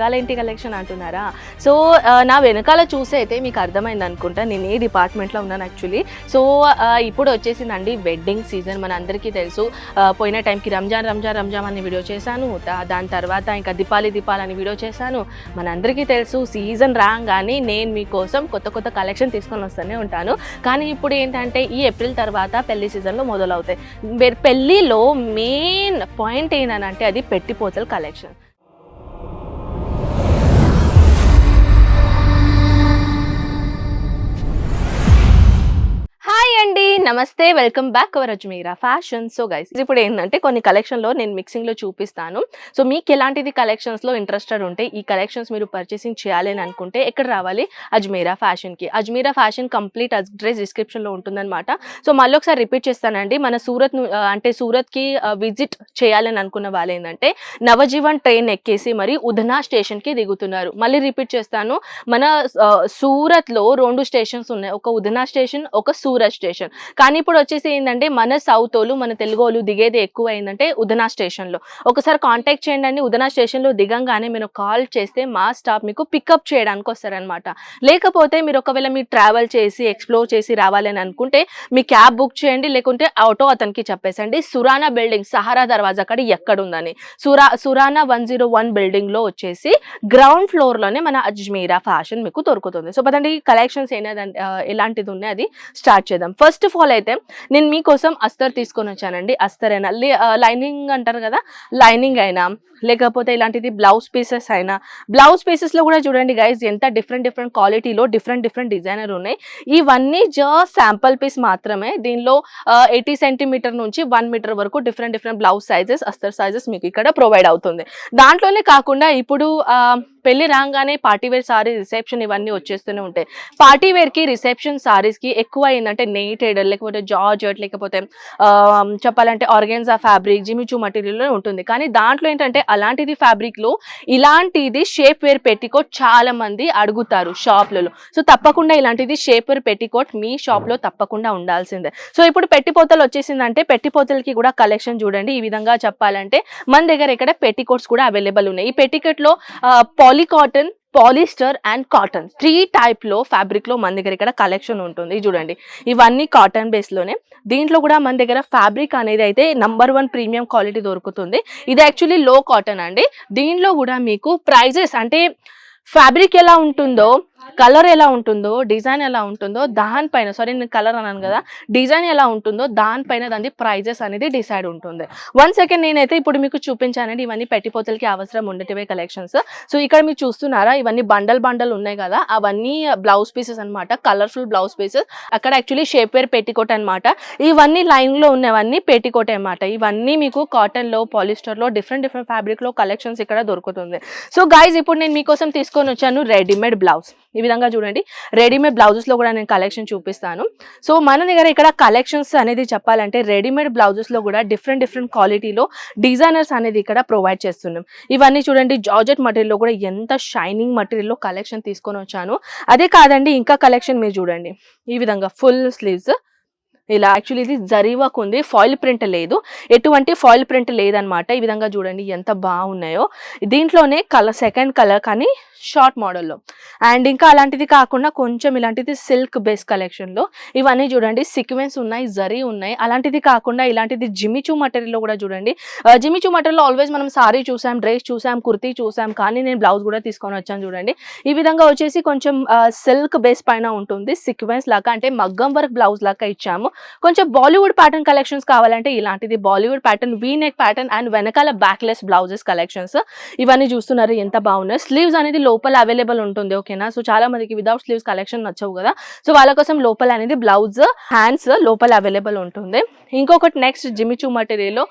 ఇవాళ ఏంటి కలెక్షన్ అంటున్నారా? సో నా వెనకాల చూసి అయితే మీకు అర్థమైంది అనుకుంటా నేను ఏ డిపార్ట్మెంట్లో ఉన్నాను యాక్చువల్లీ సో ఇప్పుడు వచ్చేసిందండి వెడ్డింగ్ సీజన్ మన అందరికీ తెలుసు పోయిన టైంకి రంజాన్ రంజాన్ రంజాన్ అని వీడియో చేశాను. దాని తర్వాత ఇంకా దీపాలి దీపాలు అని వీడియో చేశాను. మన అందరికీ తెలుసు సీజన్ రాగానే నేను మీకోసం కొత్త కొత్త కలెక్షన్ తీసుకొని వస్తూనే ఉంటాను. కానీ ఇప్పుడు ఏంటంటే ఈ ఏప్రిల్ తర్వాత పెళ్ళి సీజన్లో మొదలవుతాయి. పెళ్ళిలో మెయిన్ పాయింట్ ఏంటంటే అది పెట్టిపోతల కలెక్షన్ నమస్తే welcome back our Ajmeera fashion. So guys ఇప్పుడు ఏంటంటే కొన్ని కలెక్షన్లో నేను మిక్సింగ్లో చూపిస్తాను. సో మీకు ఎలాంటిది కలెక్షన్స్లో ఇంట్రెస్టెడ్ ఉంటే ఈ కలెక్షన్స్ మీరు పర్చేసింగ్ చేయాలి అని అనుకుంటే ఎక్కడ రావాలి? అజ్మీరా ఫ్యాషన్కి అజ్మీరా ఫ్యాషన్ కంప్లీట్ అడ్రస్ డిస్క్రిప్షన్లో ఉంటుందన్నమాట. సో మళ్ళీ ఒకసారి రిపీట్ చేస్తానండి. మన సూరత్ ను- అంటే సూరత్కి విజిట్ చేయాలని అనుకున్న వాళ్ళు ఏంటంటే నవజీవన్ ట్రైన్ ఎక్కేసి మరి ఉధనా స్టేషన్కి దిగుతున్నారు. మళ్ళీ రిపీట్ చేస్తాను. మన సూరత్లో రెండు స్టేషన్స్ ఉన్నాయి. ఒక ఉధనా స్టేషన్ ఒక సూరత్ స్టేషన్ కానీ ఇప్పుడు వచ్చేసి ఏంటంటే మన సౌత్ వాళ్ళు మన తెలుగు వాళ్ళు దిగేది ఎక్కువ అయిందంటే ఉదనా స్టేషన్లో. ఒకసారి కాంటాక్ట్ చేయండి అండి. ఉధనా స్టేషన్లో దిగంగానే మీరు కాల్ చేస్తే మా స్టాఫ్ మీకు పికప్ చేయడానికి వస్తారనమాట. లేకపోతే మీరు ఒకవేళ మీరు ట్రావెల్ చేసి ఎక్స్ప్లోర్ చేసి రావాలని అనుకుంటే మీ క్యాబ్ బుక్ చేయండి. లేకుంటే ఆటో అతనికి చెప్పేసండి. సురానా బిల్డింగ్ సహారా దర్వాజా అక్కడ ఎక్కడ ఉందని సురా సురానా వన్ జీరో వన్ బిల్డింగ్లో వచ్చేసి గ్రౌండ్ ఫ్లోర్లోనే మన అజ్మీరా ఫ్యాషన్ మీకు దొరుకుతుంది. సో పదండి కలెక్షన్స్ ఏనాదంటే ఎలాంటిది ఉన్నాయి అది? స్టార్ట్ చేద్దాం. ఫస్ట్ ఆఫ్ ఆల్ అయితే నేను మీకోసం అస్తర్ తీసుకొని వచ్చానండి. అస్తర్ అయినా లైనింగ్ అంటారు కదా లైనింగ్ అయినా లేకపోతే ఇలాంటిది బ్లౌజ్ పీసెస్ అయినా బ్లౌజ్ పీసెస్లో కూడా చూడండి గైజ్ ఎంత డిఫరెంట్ డిఫరెంట్ క్వాలిటీలో డిఫరెంట్ డిఫరెంట్ డిజైనర్ ఉన్నాయి. ఇవన్నీ జస్ట్ శాంపుల్ పీస్ మాత్రమే దీనిలో ఎయిటీ సెంటీమీటర్ నుంచి వన్ మీటర్ వరకు డిఫరెంట్ డిఫరెంట్ బ్లౌజ్ సైజెస్ అస్తర్ సైజెస్ మీకు ఇక్కడ ప్రొవైడ్ అవుతుంది. దాంట్లోనే కాకుండా ఇప్పుడు పెళ్ళి రాగానే పార్టీ వేర్ సారీ రిసెప్షన్ ఇవన్నీ వచ్చేస్తూనే ఉంటాయి. పార్టీ వేర్కి రిసెప్షన్ సారీస్కి ఎక్కువ ఏంటంటే నెయిటెడ్ లేకపోతే జార్జెట్ లేకపోతే చెప్పాలంటే ఆర్గెన్జా ఫ్యాబ్రిక్ జిమిచూ మెటీరియల్ ఉంటుంది. కానీ దాంట్లో ఏంటంటే అలాంటిది ఫ్యాబ్రిక్లో ఇలాంటిది షేప్ వేర్ పెట్టికోట్ చాలా మంది అడుగుతారు షాప్లలో. సో తప్పకుండా ఇలాంటిది షేప్ వేర్ పెట్టికోట్ మీ షాప్లో తప్పకుండా ఉండాల్సిందే. సో ఇప్పుడు పెట్టిపోతలు వచ్చేసిందంటే పెట్టిపోతలకి కూడా కలెక్షన్ చూడండి. ఈ విధంగా చెప్పాలంటే మన దగ్గర ఇక్కడ పెట్టికోట్స్ కూడా అవైలబుల్ ఉన్నాయి. ఈ పెట్టికోట్లో polycotton polyester and cotton three టైప్లో ఫ్యాబ్రిక్లో మన దగ్గర ఇక్కడ కలెక్షన్ ఉంటుంది. చూడండి. ఇవన్నీ కాటన్ బేస్లోనే దీంట్లో కూడా మన దగ్గర ఫ్యాబ్రిక్ అనేది అయితే నంబర్ వన్ ప్రీమియం క్వాలిటీ దొరుకుతుంది. ఇది యాక్చువల్లీ లో కాటన్ అండి. దీంట్లో కూడా మీకు ప్రైజెస్ అంటే ఫ్యాబ్రిక్ ఎలా ఉంటుందో కలర్ ఎలా ఉంటుందో డిజైన్ ఎలా ఉంటుందో దానిపైన సారీ నేను కలర్ అన్నాను కదా డిజైన్ ఎలా ఉంటుందో దానిపైన దాని ప్రైజెస్ అనేది డిసైడ్ ఉంటుంది. వన్ సెకండ్ నేనైతే ఇప్పుడు మీకు చూపించానండి ఇవన్నీ పెట్టిపోతలకి అవసరం ఉండేటివే కలెక్షన్స్ సో ఇక్కడ మీరు చూస్తున్నారా ఇవన్నీ బండల్ బండల్ ఉన్నాయి కదా అవన్నీ బ్లౌజ్ పీసెస్ అన్నమాట కలర్ఫుల్ బ్లౌజ్ పీసెస్ అక్కడ యాక్చువల్లీ షేప్ వేర్ పెట్టికోట్ అనమాట ఇవన్నీ లైన్లో ఉన్నవన్నీ పెట్టికోట్ అన్నమాట. ఇవన్నీ మీకు కాటన్లో లో డిఫరెంట్ డిఫరెంట్ ఫ్యాబ్రిక్లో కలెక్షన్స్ ఇక్కడ దొరుకుతుంది. సో గైజ్ ఇప్పుడు నేను మీకోసం తీసుకొని వచ్చాను రెడీమేడ్ బ్లౌజ్ ఈ విధంగా చూడండి. రెడీమేడ్ బ్లౌజెస్లో కూడా నేను కలెక్షన్ చూపిస్తాను. సో మన దగ్గర ఇక్కడ కలెక్షన్స్ అనేది చెప్పాలంటే రెడీమేడ్ బ్లౌజెస్లో కూడా డిఫరెంట్ డిఫరెంట్ క్వాలిటీలో డిజైనర్స్ అనేది ఇక్కడ ప్రొవైడ్ చేస్తున్నాం. ఇవన్నీ చూడండి జార్జెట్ మటీరియల్లో కూడా ఎంత షైనింగ్ మటీరియల్లో కలెక్షన్ తీసుకొని వచ్చాను. అదే కాదండి ఇంకా కలెక్షన్ మీరు చూడండి. ఈ విధంగా ఫుల్ స్లీవ్స్ ఇలా యాక్చువల్లీ ఇది జరీవాకు ఉంది ఫాయిల్ ప్రింట్ లేదు. ఎటువంటి ఫాయిల్ ప్రింట్ లేదనమాట ఈ విధంగా చూడండి ఎంత బాగున్నాయో. దీంట్లోనే కలర్ సెకండ్ కలర్ కానీ షార్ట్ మోడల్లో. అండ్ ఇంకా అలాంటిది కాకుండా కొంచెం ఇలాంటిది సిల్క్ బేస్ కలెక్షన్లో ఇవన్నీ చూడండి సిక్వెన్స్ ఉన్నాయి జరీ ఉన్నాయి. అలాంటిది కాకుండా ఇలాంటిది జిమిచూ మటీరియల్లో కూడా చూడండి. జిమిచూ మటీరియల్లో ఆల్వేస్ మనం సారీ చూసాం డ్రెస్ చూసాం కుర్తీ చూసాం కానీ నేను బ్లౌజ్ కూడా తీసుకొని వచ్చాను చూడండి. ఈ విధంగా వచ్చేసి కొంచెం సిల్క్ బేస్ పైన ఉంటుంది సిక్వెన్స్ లాగా అంటే మగ్గం వర్క్ బ్లౌజ్ లాగా ఇచ్చాము. కొంచెం బాలీవుడ్ ప్యాటర్న్ కలెక్షన్స్ కావాలంటే ఇలాంటిది Bollywood pattern V neck pattern and వెనకాల బ్యాక్లెస్ బ్లౌజెస్ కలెక్షన్స్. ఇవన్నీ చూస్తున్నారు ఎంత బాగున్నాయి. స్లీవ్స్ అనేది లోపల అవైలబుల్ ఉంటుంది ఓకేనా సో చాలా మందికి విదౌట్ స్లీవ్స్ కలెక్షన్ నచ్చవు కదా? సో వాళ్ళ కోసం లోపల అనేది బ్లౌజ్ హ్యాండ్స్ లోపల అవైలబుల్ ఉంటుంది. ఇంకొకటి నెక్స్ట్ జిమిచూ మటీరియల్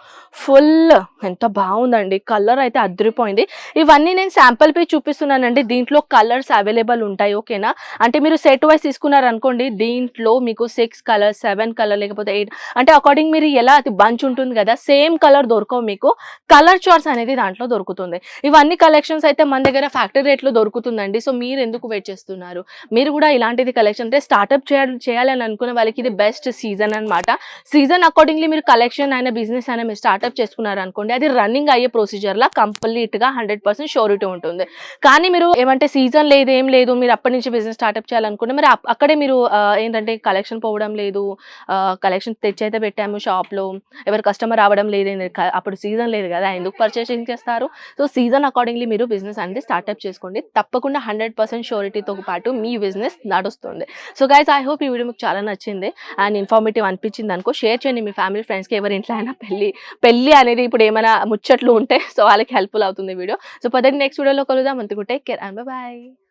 ఫుల్ ఎంత బాగుందండి. కలర్ అయితే అదిరిపోయింది. ఇవన్నీ నేను శాంపుల్ పే చూపిస్తున్నానండి. దీంట్లో కలర్స్ అవైలబుల్ ఉంటాయి ఓకేనా అంటే మీరు సెట్ వైస్ తీసుకున్నారనుకోండి దీంట్లో మీకు సిక్స్ కలర్ సెవెన్ కలర్ లేకపోతే ఎయిట్ అంటే అకార్డింగ్ మీరు ఎలా అది బంచ్ ఉంటుంది కదా సేమ్ కలర్ దొరకవు మీకు. కలర్ చార్ట్స్ అనేది దాంట్లో దొరుకుతుంది. ఇవన్నీ కలెక్షన్స్ అయితే మన దగ్గర ఫ్యాక్టరీ రేట్లు లో దొరుకుతుందండి. సో మీరు ఎందుకు వెయిట్ చేస్తున్నారు? మీరు కూడా ఇలాంటిది కలెక్షన్ అంటే స్టార్ట్అప్ చేయాలి చేయాలని అనుకున్న వాళ్ళకి ఇది బెస్ట్ సీజన్ అన్నమాట. సీజన్ అకార్డింగ్లీ మీరు కలెక్షన్ అయినా బిజినెస్ అయినా మీరు స్టార్ట్అప్ చేసుకున్నారు అనుకోండి అది రన్నింగ్ అయ్యే ప్రొసీజర్లా కంప్లీట్గా కంప్లీట్గా హండ్రెడ్ పర్సెంట్ షోరిటీ ఉంటుంది. కానీ మీరు ఏమంటే సీజన్ లేదు ఏం లేదు మీరు అప్పటి నుంచి బిజినెస్ స్టార్ట్అప్ చేయాలనుకుంటే మరి అక్కడే మీరు ఏంటంటే కలెక్షన్ పోవడం లేదు కలెక్షన్ తెచ్చైతే పెట్టాము షాప్లో ఎవరు కస్టమర్ రావడం లేదు అప్పుడు సీజన్ లేదు కదా ఎందుకు పర్చేసింగ్ చేస్తారు? సో సీజన్ అకార్డింగ్లీ మీరు బిజినెస్ అనేది స్టార్ట్అప్ చేసుకోండి. తప్పకుండా హండ్రెడ్ పర్సెంట్ షూరిటీతో పాటు మీ బిజినెస్ నడుస్తుంది. సో గైస్ ఐ హోప్ ఈ వీడియో మీకు చాలా నచ్చింది. అండ్ ఇన్ఫార్మేటివ్ అనిపించింది అనుకో షేర్ చేయండి మీ ఫ్యామిలీ ఫ్రెండ్స్కి ఎవరి ఇంట్లో అయినా పెళ్ళి పెళ్ళి అనేది ఇప్పుడు ఏమైనా ముచ్చట్లు ఉంటే సో వాళ్ళకి హెల్ప్ఫుల్ అవుతుంది వీడియో. సో పదండి నెక్స్ట్ వీడియోలో కలుద్దాం. అంతకుంటే కేర్ అండ్ బాయ్